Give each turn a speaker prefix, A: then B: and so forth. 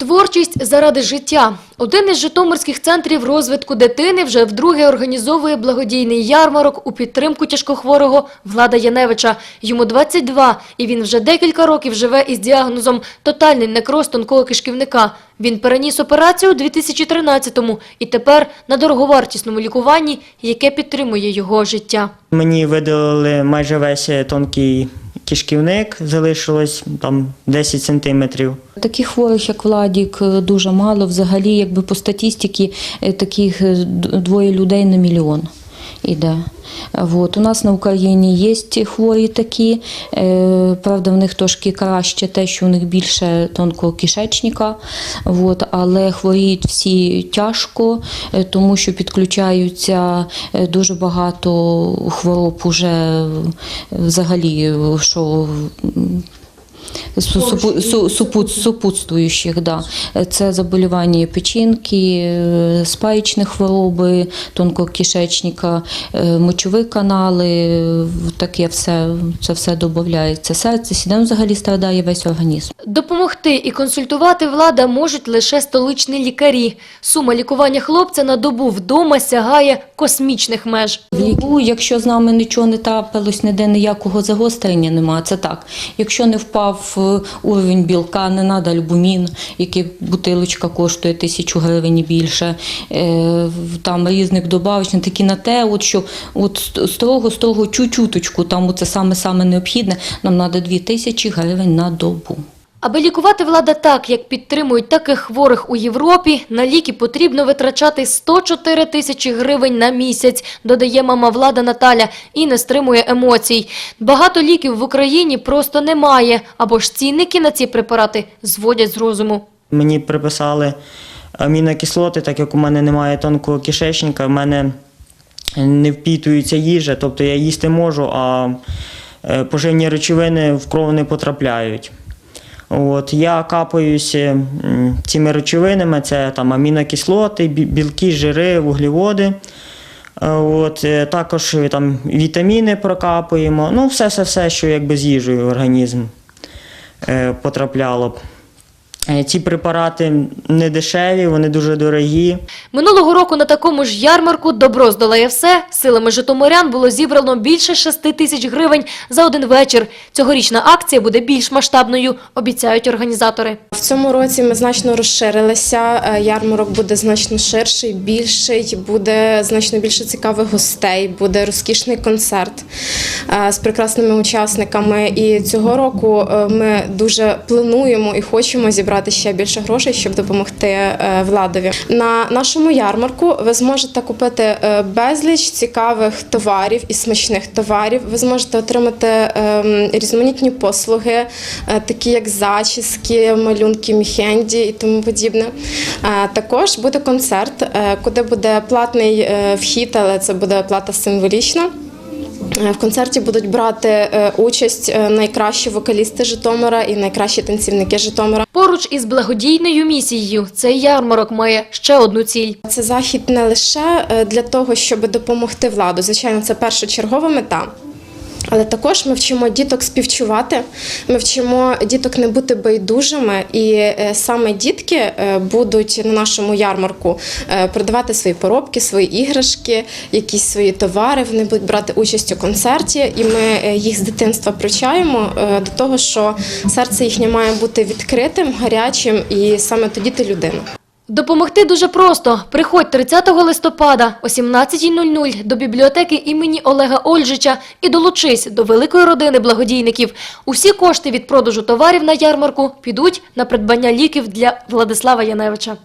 A: Творчість заради життя. Один із житомирських центрів розвитку дитини вже вдруге організовує благодійний ярмарок у підтримку тяжкохворого Влада Яневича. Йому 22, і він вже декілька років живе із діагнозом «тотальний некроз тонкого кишківника». Він переніс операцію у 2013-му і тепер на дороговартісному лікуванні, яке підтримує його життя.
B: Мені видалили майже весь тонкий кишківник, залишилось там 10 сантиметрів.
C: Таких хворих, як Владік, е, дуже мало. Взагалі, якби по статистиці, е, таких е, двоє людей на мільйон іде. Вот. У нас на Україні є хворі такі, е, правда, в них трошки краще те, що у них більше тонкого кишечника, вот. але хворіють всі тяжко, е, тому що підключаються е, дуже багато хвороб уже е, взагалі, що Супутствуючих, да. Це заболівання печінки, е, спаїчні хвороби, тонкого кишечника, е, мочові канали, таке все, це все додається. Серце, сідем взагалі страдає весь організм.
A: Допомогти і консультувати влада можуть лише столичні лікарі. Сума лікування хлопця на добу вдома сягає космічних меж.
C: В ліку, якщо з нами нічого не трапилось, ніде ніякого загострення немає, це так. Якщо не впав уровень білка, не треба альбумін, який бутилочка коштує тисячу гривень і більше, е, там різних добавочних, такі на те, от що от строго-строго чуть-чуточку, там це саме-саме необхідне, нам треба дві тисячі гривень на добу.
A: Аби лікувати влада так, як підтримують таких хворих у Європі, на ліки потрібно витрачати 104 тисячі гривень на місяць, додає мама влада Наталя і не стримує емоцій. Багато ліків в Україні просто немає, або ж цінники на ці препарати зводять з розуму.
B: Мені приписали амінокислоти, так як у мене немає тонкого кишечника, в мене не впітується їжа, тобто я їсти можу, а е, поживні речовини в кров не потрапляють. От, я капаюся цими речовинами, це там амінокислоти, білки, жири, вуглеводи. От, е, також там, вітаміни прокапуємо. Ну, все, все, все, що якби з їжею в організм е, потрапляло б. Е, Ці препарати не дешеві, вони дуже дорогі.
A: Минулого року на такому ж ярмарку «Добро здолає все» силами житомирян було зібрано більше 6 тисяч гривень за один вечір. Цьогорічна акція буде більш масштабною, обіцяють організатори.
D: В цьому році ми значно розширилися. е, Ярмарок буде значно ширший, більший, буде значно більше цікавих гостей, буде розкішний концерт е, з прекрасними учасниками. І цього року ми дуже плануємо і хочемо зібрати ще більше грошей, щоб допомогти е, владові. На нашому ярмарку ви зможете купити е, безліч цікавих товарів і смачних товарів. Ви зможете отримати ем, різноманітні послуги, е, такі як зачіски, малюнки, міхенді і тому подібне. Також буде концерт, куди буде платний вхід, але це буде плата символічна. Е, В концерті будуть брати е, участь е, найкращі вокалісти Житомира і найкращі танцівники Житомира.
A: Поруч із благодійною місією цей ярмарок має ще одну ціль.
D: Це захід не лише для того, щоб допомогти владу. Звичайно, це першочергова мета. Але також ми вчимо діток співчувати, ми вчимо діток не бути байдужими, і е, саме дітки е, будуть на нашому ярмарку е, продавати свої поробки, свої іграшки, якісь свої товари. Вони будуть брати участь у концерті, і ми їх з дитинства привчаємо до того, що серце їхнє має бути відкритим, гарячим, і саме тоді ти людина.
A: Допомогти дуже просто. Приходь 30 листопада о 17.00 до бібліотеки імені Олега Ольжича і долучись до великої родини благодійників. Усі кошти від продажу товарів на ярмарку підуть на придбання ліків для Владислава Яневича.